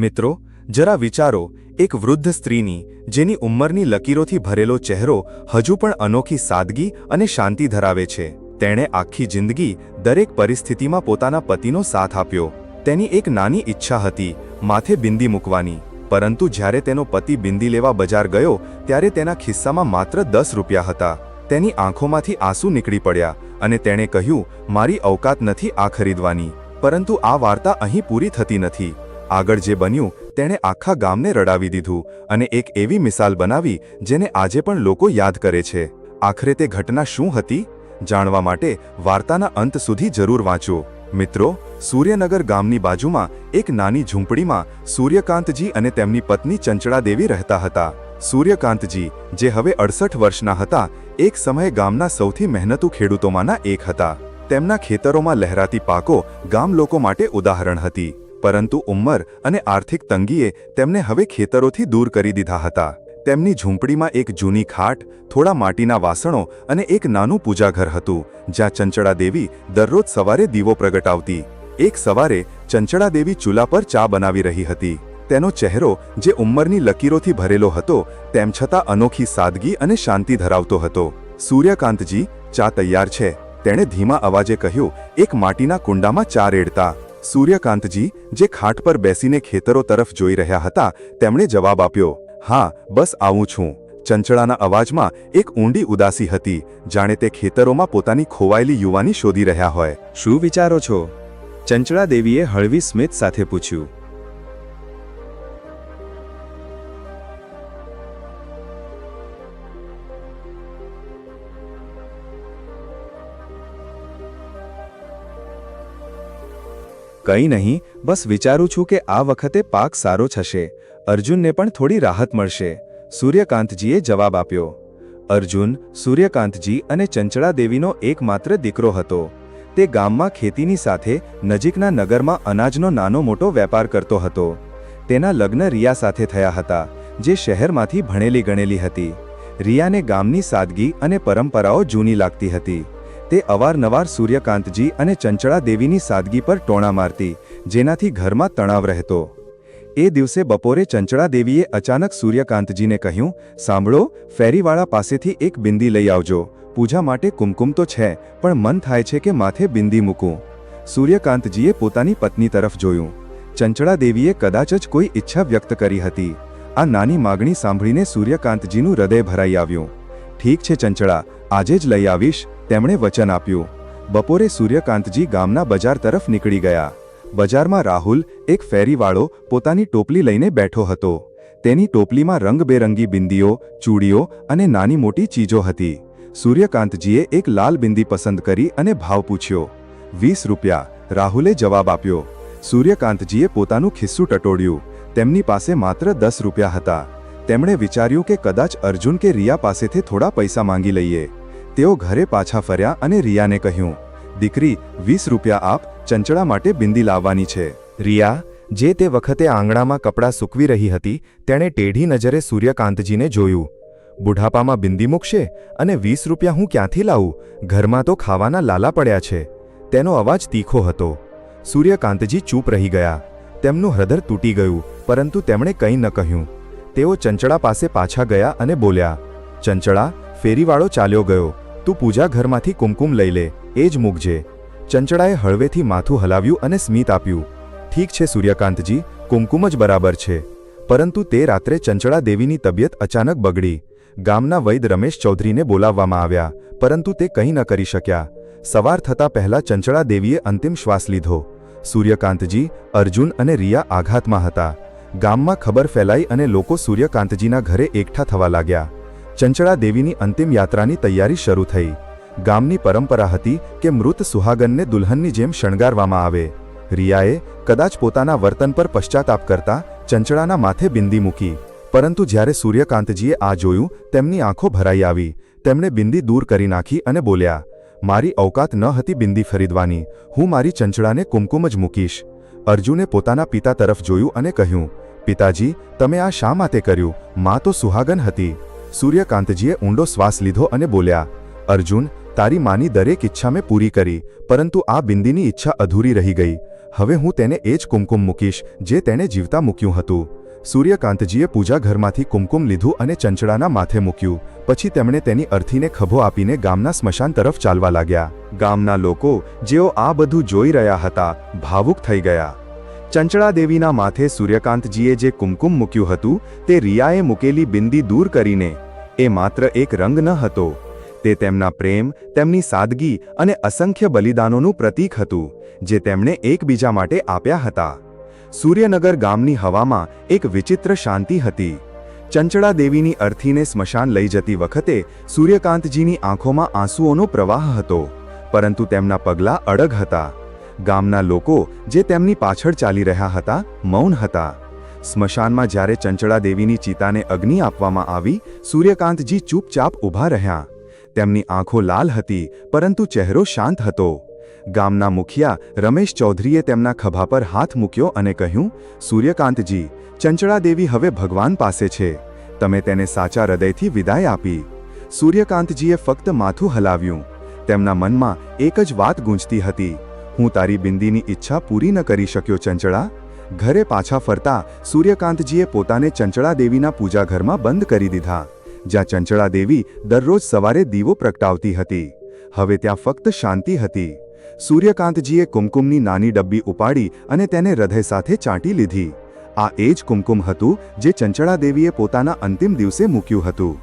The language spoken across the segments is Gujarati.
મિત્રો, જરા વિચારો, એક વૃદ્ધ સ્ત્રીની, જેની ઉંમરની લકીરોથી ભરેલો ચહેરો, હજુ પણ અનોખી સાદગી અને શાંતિ ધરાવે છે. તેણે આખી જિંદગી દરેક પરિસ્થિતિમાં પોતાના પતિનો સાથ આપ્યો. તેની એક નાની ઈચ્છા હતી, માથે બિંદી મૂકવાની. પરંતુ જ્યારે તેનો પતિ બિંદી લેવા બજાર ગયો, ત્યારે તેના ખિસ્સામાં માત્ર દસ રૂપિયા હતા. તેની આંખોમાંથી આંસુ નીકળી પડ્યા અને તેણે કહ્યું, મારી અવકાત નથી આ ખરીદવાની. પરંતુ આ વાર્તા અહીં પૂરી થતી નથી. આગળ જે બન્યું, તેણે આખા ગામને રડાવી દીધું અને એક એવી મિસાલ બનાવી, જેને આજે પણ લોકો યાદ કરે છે. આખરે તે ઘટના શું હતી? જાણવા માટે વાર્તાના અંત સુધી જરૂર વાંચો. મિત્રો, સૂર્યનગર ગામની બાજુમાં એક નાની ઝૂંપડીમાં સૂર્યકાંતજી અને તેમની પત્ની ચંચળાદેવી રહેતા હતા. સૂર્યકાંતજી, જે હવે અડસઠ વર્ષના હતા, એક સમયે ગામના સૌથી મહેનતુ ખેડૂતોમાંના એક હતા. તેમના ખેતરોમાં લહેરાતી પાકો ગામ લોકો માટે ઉદાહરણ હતી. પરંતુ ઉંમર અને આર્થિક તંગીએ તેમને હવે ખેતરોથી દૂર કરી દીધા હતા. તેમની ઝૂંપડીમાં એક જૂની ખાટ, થોડા માટીના વાસણો અને એક નાનું પૂજાઘર હતું, જ્યાં ચંચળા દેવી દરરોજ સવારે દીવો પ્રગટાવતી. એક સવારે ચંચળા દેવી ચૂલા પર ચા બનાવી રહી હતી. તેનો ચહેરો જે ઉંમરની લકીરોથી ભરેલો હતો, તેમ છતાં અનોખી સાદગી અને શાંતિ ધરાવતો હતો. સૂર્યકાંતજી, ચા તૈયાર છે. તેણે ધીમા અવાજે કહ્યું, એક માટીના કુંડામાં ચા રેડતા. સૂર્યકાંતજી, જે ખાટ પર બેસીને ખેતરો તરફ જોઈ રહ્યા હતા, તેમણે જવાબ આપ્યો, હા, બસ આવું છું. ચંચળાના અવાજમાં એક ઊંડી ઉદાસી હતી, જાણે તે ખેતરોમાં પોતાની ખોવાયેલી યુવાની શોધી રહ્યા હોય. શું વિચારો છો? ચંચળા દેવીએ હળવી સ્મિત સાથે પૂછ્યું. કંઈ નહીં, બસ વિચારું છું કે આ વખતે પાક સારો થશે. અર્જુનને પણ થોડી રાહત મળશે. સૂર્યકાંતજીએ જવાબ આપ્યો. અર્જુન, સૂર્યકાંતજી અને ચંચળા દેવીનો એકમાત્ર દીકરો હતો. તે ગામમાં ખેતીની સાથે નજીકના નગરમાં અનાજનો નાનો મોટો વેપાર કરતો હતો. તેના લગ્ન રિયા સાથે થયા હતા, જે શહેરમાંથી ભણેલી ગણેલી હતી. રિયાને ગામની સાદગી અને પરંપરાઓ જૂની લાગતી હતી. તે અવારનવાર સૂર્યકાંતજી અને ચંચળા દેવીની સાદગી પર ટોણા મારતી, જેનાથી ઘરમાં તણાવ રહેતો. એ દિવસે બપોરે ચંચળા દેવીએ અચાનક સૂર્યકાંતજીને કહ્યું, સાંભળો, ફેરીવાળા પાસેથી એક બિંદી લઈ આવજો. પૂજા માટે કુમકુમ તો છે, પણ મન થાય છે કે માથે બિંદી મૂકું. સૂર્યકાંતજીએ પોતાની પત્ની તરફ જોયું. ચંચળા દેવીએ કદાચ જ કોઈ ઈચ્છા વ્યક્ત કરી હતી. આ નાની માગણી સાંભળીને સૂર્યકાંતજીનું હૃદય ભરાઈ આવ્યું. ઠીક છે ચંચળા, આજે જ લઈ આવીશ. તેમણે વચન આપ્યું. બપોરે સૂર્યકાંતજી ગામના બજાર તરફ નીકળી ગયા. બજારમાં રાહુલ, એક ફેરીવાળો, પોતાની ટોપલી લઈને બેઠો હતો. તેની ટોપલીમાં રંગબેરંગી બિંદીઓ, ચૂડીઓ અને નાની મોટી ચીજો હતી. સૂર્યકાંતજીએ એક લાલ બિંદી પસંદ કરી અને ભાવ પૂછ્યો. વીસ રૂપિયા. રાહુલે જવાબ આપ્યો. સૂર્યકાંતજીએ પોતાનું ખિસ્સું ટટોડ્યું તેમની પાસે માત્ર દસ રૂપિયા હતા. તેમણે વિચાર્યું કે કદાચ અર્જુન કે રિયા પાસેથી થોડા પૈસા માંગી લઈએ. તેઓ ઘરે પાછા ફર્યા અને રિયાને કહ્યું, દીકરી, વીસ રૂપિયા આપ ચંચળા માટે બિંદી લાવવાની છે. રિયા, જે તે વખતે આંગણામાં કપડાં સૂકવી રહી હતી, તેણે ટેઢી નજરે સૂર્યકાંતજીને જોયું. બુઢાપામાં બિંદી મૂકશે અને વીસ રૂપિયા હું ક્યાંથી લાવું? ઘરમાં તો ખાવાના લાલા પડ્યા છે. તેનો અવાજ તીખો હતો. સૂર્યકાંતજી ચૂપ રહી ગયા. તેમનું હૃદય તૂટી ગયું, પરંતુ તેમણે કંઈ ન કહ્યું. તેઓ ચંચળા પાસે પાછા ગયા અને બોલ્યા, ચંચળા, ફેરીવાળો ચાલ્યો ગયો. તું પૂજા ઘરમાંથી કુમકુમ લઈ લે, એ જ મૂકજે. ચંચળાએ હળવેથી માથું હલાવ્યું અને સ્મિત આપ્યું. ઠીક છે સૂર્યકાંતજી, કુમકુમ જ બરાબર છે. પરંતુ તે રાત્રે ચંચળા દેવીની તબિયત અચાનક બગડી. ગામના વૈદ રમેશ ચૌધરીને બોલાવવામાં આવ્યા, પરંતુ તે કંઈ ન કરી શક્યા. સવાર થતાં પહેલા ચંચળા દેવીએ અંતિમ શ્વાસ લીધો. સૂર્યકાંતજી, અર્જુન અને રિયા આઘાતમાં હતા. ગામમાં ખબર ફેલાઈ અને લોકો સૂર્યકાંતજીના ઘરે એકઠા થવા લાગ્યા. ચંચળા દેવીની અંતિમ યાત્રાની તૈયારી શરૂ થઈ. ગામની પરંપરા હતી કે મૃત સુહાગનને દુલ્હનની જેમ શણગારવામાં આવે. રિયાએ કદાચ પોતાના વર્તન પર પશ્ચાતાપ કરતા ચંચળાના માથે બિંદી મૂકી. પરંતુ જ્યારે સૂર્યકાંતજીએ આ જોયું, તેમની આંખો ભરાઈ આવી. તેમણે બિંદી દૂર કરી નાખી અને બોલ્યા, મારી અવકાત ન હતી બિંદી ખરીદવાની હું મારી ચંચળાને કુમકુમ જ મૂકીશ. અર્જુને પોતાના પિતા તરફ જોયું અને કહ્યું, પિતાજી, તમે આ શા માટે કર્યું? માં તો સુહાગન હતી. સૂર્યકાંતજીએ ઊંડો શ્વાસ લીધો અને બોલ્યા, અર્જુન, તારી માની દરેક ઈચ્છા મેં પૂરી કરી, પરંતુ આ બિંદીની ઈચ્છા અધૂરી રહી ગઈ. હવે હું તેને એ જ કુમકુમ મૂકીશ જે તેણે જીવતા મૂક્યું હતું. સૂર્યકાંતજીએ પૂજા ઘરમાંથી કુમકુમ લીધું અને ચંચળાના માથે મૂક્યું. પછી તેમણે તેની અર્થીને ખભો આપીને ગામના સ્મશાન તરફ ચાલવા લાગ્યા. ગામના લોકો જેઓ આ બધું જોઈ રહ્યા હતા, ભાવુક થઈ ગયા. ચંચળા દેવીના માથે સૂર્યકાંતજીએ જે કુમકુમ મૂક્યું હતું, તે રિયાએ મૂકેલી બિંદી દૂર કરીને, એ માત્ર એક રંગ ન હતો. તે તેમના પ્રેમ, તેમની સાદગી અને અસંખ્ય બલિદાનોનું પ્રતીક હતું, જે તેમણે એકબીજા માટે આપ્યા હતા. સૂર્યનગર ગામની હવામાં એક વિચિત્ર શાંતિ હતી. ચંચળા દેવીની અર્થીને સ્મશાન લઈ જતી વખતે સૂર્યકાંતજીની આંખોમાં આંસુઓનો પ્રવાહ હતો, પરંતુ તેમના પગલાં અડગ હતા. ગામના લોકો જે તેમની પાછળ ચાલી રહ્યા હતા, મૌન હતા. સ્મશાનમાં જ્યારે ચંચળા દેવીની ચિતાને અગ્નિ આપવામાં આવી, સૂર્યકાંતજી ચૂપચાપ ઊભા રહ્યા. તેમની આંખો લાલ હતી, પરંતુ ચહેરો શાંત હતો. ગામના મુખિયા રમેશ ચૌધરીએ તેમના ખભા પર હાથ મૂક્યો અને કહ્યું, સૂર્યકાંતજી, ચંચળા દેવી હવે ભગવાન પાસે છે. તમે તેને સાચા હૃદયથી વિદાય આપી. સૂર્યકાંતજીએ ફક્ત માથું હલાવ્યું. તેમના મનમાં એક જ વાત ગૂંજતી હતી. હું તારી બિંદીની ઈચ્છા પૂરી ન કરી શક્યો, ચંચળા. ઘરે પાછા ફરતા સૂર્યકાંતજીએ પોતાને ચંચળા દેવીના પૂજાઘરમાં બંધ કરી દીધા, જ્યાં ચંચળા દેવી દરરોજ સવારે દીવો પ્રગટાવતી હતી. હવે ત્યાં ફક્ત શાંતિ હતી. સૂર્યકાંતજીએ કુમકુમની નાની ડબ્બી ઉપાડી અને તેને હૃદય સાથે ચાંટી લીધી. આ એ જ કુમકુમ હતું જે ચંચળા દેવીએ પોતાના અંતિમ દિવસે મૂક્યું હતું.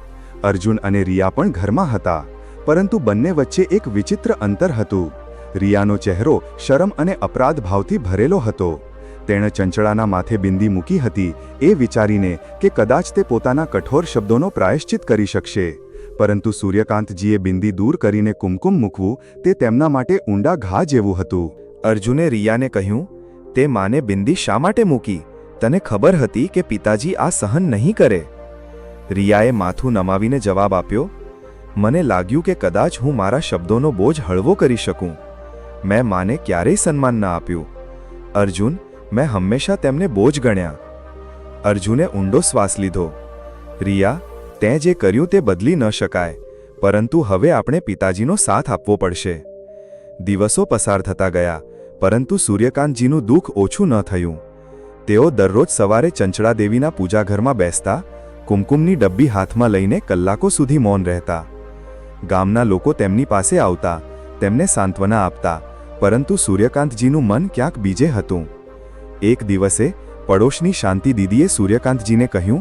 અર્જુન અને રિયા પણ ઘરમાં હતા, પરંતુ બંને વચ્ચે એક વિચિત્ર અંતર હતું. રિયાનો ચહેરો શરમ અને અપરાધ ભાવથી ભરેલો હતો. તેણે ચંચળાના માથે બિંદી મૂકી હતી, એ વિચારીને કે કદાચ તે પોતાના કઠોર શબ્દોનો પ્રાયશ્ચિત કરી શકશે. પરંતુ સૂર્યકાંતજીએ બિંદી દૂર કરીને કુમકુમ મૂકવું તે તેમના માટે ઊંડા ઘા જેવું હતું. અર્જુને રિયાને કહ્યું, તે માને બિંદી શા માટે મૂકી? તને ખબર હતી કે પિતાજી આ સહન નહીં કરે. રિયાએ માથું નમાવીને જવાબ આપ્યો, મને લાગ્યું કે કદાચ હું મારા શબ્દોનો બોજ હળવો કરી શકું. મેં માને ક્યારેય સન્માન ન આપ્યું. અર્જુન, મેં હંમેશા તેમને બોજ ગણ્યા. અર્જુને ઊંડો શ્વાસ લીધો. રિયા, તે જે કર્યું તે બદલી ન શકાય, પરંતુ હવે આપણે પિતાજીનો સાથ આપવો પડશે. દિવસો પસાર થતા ગયા, પરંતુ સૂર્યકાંતજીનું દુઃખ ઓછું ન થયું. તેઓ દરરોજ સવારે ચંચળા દેવીના પૂજાઘરમાં બેસતા, કુમકુમની ડબ્બી હાથમાં લઈને કલાકો સુધી મૌન રહેતા. ગામના લોકો તેમની પાસે આવતા, તેમને સાંત્વના આપતા પરંતુ સૂર્યકાંતજીનું મન ક્યાંક બીજે હતું. એક દિવસે પડોશની શાંતિ દીદીએ સૂર્યકાંતજીને કહ્યું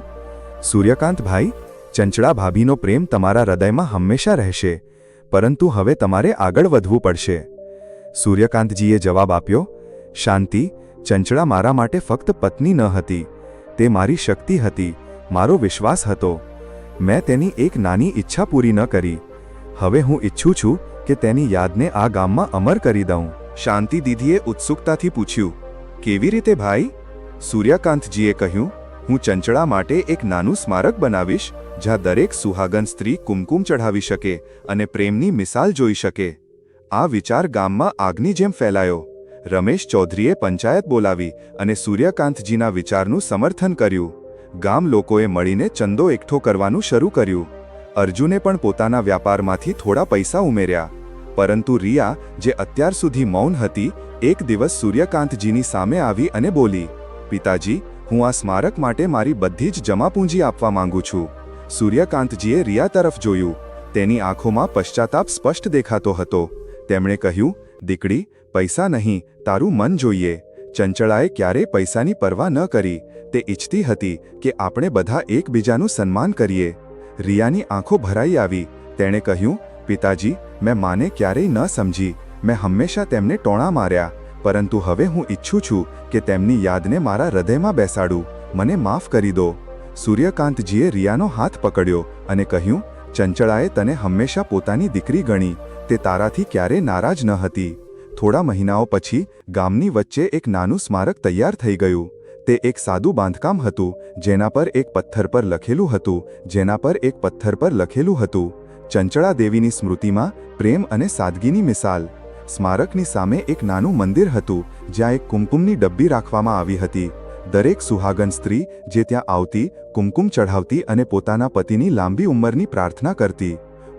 સૂર્યકાંતભાઈ ચંચળા ભાભીનો પ્રેમ તમારા હૃદયમાં હંમેશા રહેશે, પરંતુ હવે તમારે આગળ વધવું પડશે. સૂર્યકાંતજીએ જવાબ આપ્યો, શાંતિ, ચંચળા મારા માટે ફક્ત પત્ની ન હતી, તે મારી શક્તિ હતી, મારો વિશ્વાસ હતો. મેં તેની એક નાની ઈચ્છા પૂરી ન કરી. હવે હું ઈચ્છું છું કે તેની યાદને આ ગામમાં અમર કરી દઉં. શાંતિ દીદીએ ઉત્સુકતાથી પૂછ્યું, કેવી રીતે ભાઈ? સૂર્યકાંતજીએ કહ્યું, હું ચંચળા માટે એક નાનું સ્મારક બનાવીશ, જ્યાં દરેક સુહાગન સ્ત્રી કુમકુમ ચઢાવી શકે અને પ્રેમની મિસાલ જોઈ શકે. આ વિચાર ગામમાં આગની જેમ ફેલાયો. રમેશ ચૌધરીએ પંચાયત બોલાવી અને સૂર્યકાંતજીના વિચારનું સમર્થન કર્યું. ગામ લોકોએ મળીને ચંદો એકઠો કરવાનું શરૂ કર્યું. અર્જુને પણ પોતાના વ્યાપારમાંથી થોડા પૈસા ઉમેર્યા. પરંતુ રિયા, જે અત્યાર સુધી મૌન હતી, એક દિવસ સૂર્યકાંતજીની સામે આવી અને બોલી, પિતાજી, હું આ સ્મારક માટે મારી બધી જ જમાપૂંજી આપવા માંગુ છું. સૂર્યકાંતજીએ રિયા તરફ જોયું. તેની આંખોમાં પશ્ચાતાપ સ્પષ્ટ દેખાતો હતો. તેમણે કહ્યું, દીકડી, પૈસા નહીં, તારું મન જોઈએ. ચંચળાએ ક્યારેય પૈસાની પરવા ન કરી. તે ઈચ્છતી હતી કે આપણે બધા એકબીજાનું સન્માન કરીએ. રિયાની આંખો ભરાઈ આવી. તેણે કહ્યું, પિતાજી, મેં માને ક્યારેય ન સમજી. મેં હંમેશા તેમને ટોણા માર્યા. પરંતુ હવે હું ઈચ્છું છું કે તેમની યાદને મારા હૃદયમાં બેસાડું. મને માફ કરી દો. સૂર્યકાંતજીએ રિયાનો હાથ પકડ્યો અને કહ્યું, ચંચળાએ તને હંમેશા પોતાની દીકરી ગણી. તે તારાથી ક્યારે નારાજ ન હતી. થોડા મહિનાઓ પછી ગામની વચ્ચે એક નાનું સ્મારક તૈયાર થઈ ગયું. તે એક સાદું બાંધકામ હતું, જેના પર એક પથ્થર પર લખેલું હતું, જેના પર એક પથ્થર પર લખેલું હતું, ચંચળા દેવીની સ્મૃતિમાં પ્રેમ અને સાદગીની મિસાલ. સ્મારકની સામે એક નાનું મંદિર હતું, જ્યાં એક કુમકુમની ડબ્બી રાખવામાં આવી હતી. દરેક સુહાગન સ્ત્રી, જે ત્યાં આવતી, કુમકુમ ચઢાવતી અને પોતાના પતિની લાંબી ઉંમરની પ્રાર્થના કરતી.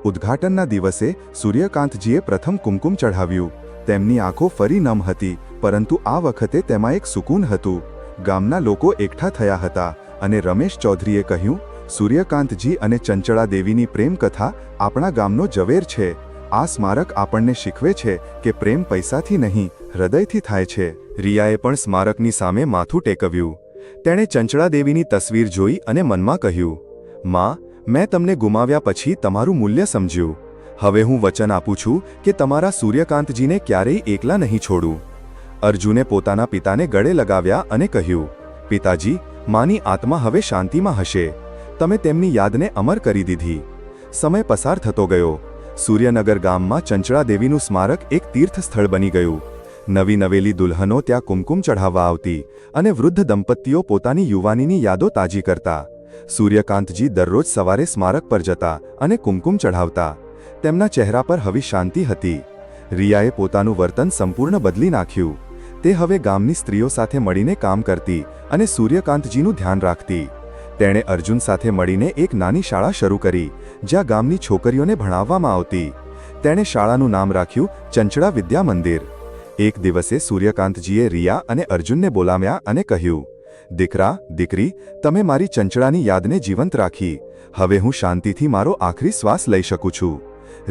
ઉદ્ઘાટનના દિવસે સૂર્યકાંતજીએ પ્રથમ કુમકુમ ચઢાવ્યું. તેમની આંખો ફરી નમ હતી, પરંતુ આ વખતે તેમાં એક સુકૂન હતું. ગામના લોકો એકઠા થયા હતા અને રમેશ ચૌધરીએ કહ્યું, સૂર્યકાંતજી અને ચંચળા દેવીની પ્રેમકથા આપણા ગામનો ઝવેર છે. આ સ્મારક આપણને શીખવે છે કે પ્રેમ પૈસાથી નહીં, હૃદયથી થાય છે. રિયાએ પણ સ્મારકની સામે માથું ટેકવ્યું. તેણે ચંચળા દેવીની તસવીર જોઈ અને મનમાં કહ્યું, માં, મેં તમને ગુમાવ્યા પછી તમારું મૂલ્ય સમજ્યું. હવે હું વચન આપું છું કે તમારા સૂર્યકાંતજીને ક્યારેય એકલા નહીં છોડું. અર્જુને પોતાના પિતાને ગળે લગાવ્યા અને કહ્યું, પિતાજી, માની આત્મા હવે શાંતિમાં હશે. તમે તેમની યાદને અમર કરી દીધી. સમય પસાર થતો ગયો. સૂર્યનગર ગામમાં ચંચળા દેવીનું સ્મારક એક તીર્થ સ્થળ બની ગયું. નવી નવેલી દુલ્હનો ત્યાં કુમકુમ ચઢાવવા આવતી અને વૃદ્ધ દંપતીઓ પોતાની યુવાનીની યાદો તાજી કરતા. સૂર્યકાંતજી દરરોજ સવારે સ્મારક પર જતા અને કુમકુમ ચઢાવતા. તેમના ચહેરા પર હવે શાંતિ હતી. રિયાએ પોતાનું વર્તન સંપૂર્ણ બદલી નાખ્યું. તે હવે ગામની સ્ત્રીઓ સાથે મળીને કામ કરતી અને સૂર્યકાંતજીનું ધ્યાન રાખતી. તેણે અર્જુન સાથે મળીને એક નાની શાળા શરૂ કરી, જ્યાં ગામની છોકરીઓને ભણાવવામાં આવતી. તેણે શાળાનું નામ રાખ્યું ચંચળા વિદ્યા મંદિર. એક દિવસે સૂર્યકાંતજીએ રિયા અને અર્જુનને બોલાવ્યા અને કહ્યું, દીકરા, દીકરી, તમે મારી ચંચળાની યાદને જીવંત રાખી. હવે હું શાંતિથી મારો આખરી શ્વાસ લઈ શકું છું.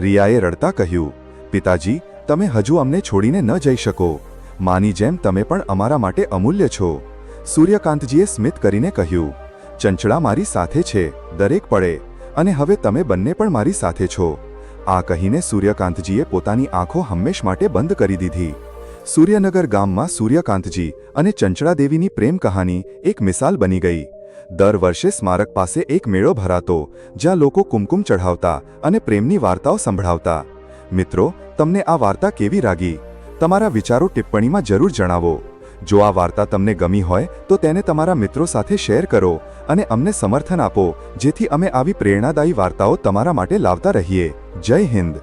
રિયાએ રડતા કહ્યું, પિતાજી, તમે હજુ અમને છોડીને ન જઈ શકો. માની જેમ તમે પણ અમારા માટે અમૂલ્ય છો. સૂર્યકાંતજીએ સ્મિત કરીને કહ્યું, ચંચળા મારી સાથે છે, દરેક પડે અને હવે તમે બંને પણ મારી સાથે છો. આ કહીને સૂર્યકાંતજીએ પોતાની આંખો હંમેશ માટે બંધ કરી દીધી. સૂર્યનગર ગામમાં સૂર્યકાંતજી અને ચંચળાદેવીની પ્રેમ કહાની એક મિસાલ બની ગઈ. દર વર્ષે સ્મારક પાસે એક મેળો ભરાતો, જ્યાં લોકો કુમકુમ ચઢાવતા અને પ્રેમની વાર્તાઓ સંભળાવતા. મિત્રો, તમને આ વાર્તા કેવી લાગી? તમારા વિચારો ટિપ્પણીમાં જરૂર જણાવો. જો આ વાર્તા તમને ગમી હોય, તો તેને તમારા મિત્રો સાથે શેર કરો અને અમને સમર્થન આપો, જેથી અમે આવી પ્રેરણાદાયી વાર્તાઓ તમારા માટે લાવતા રહીએ. જય હિન્દ.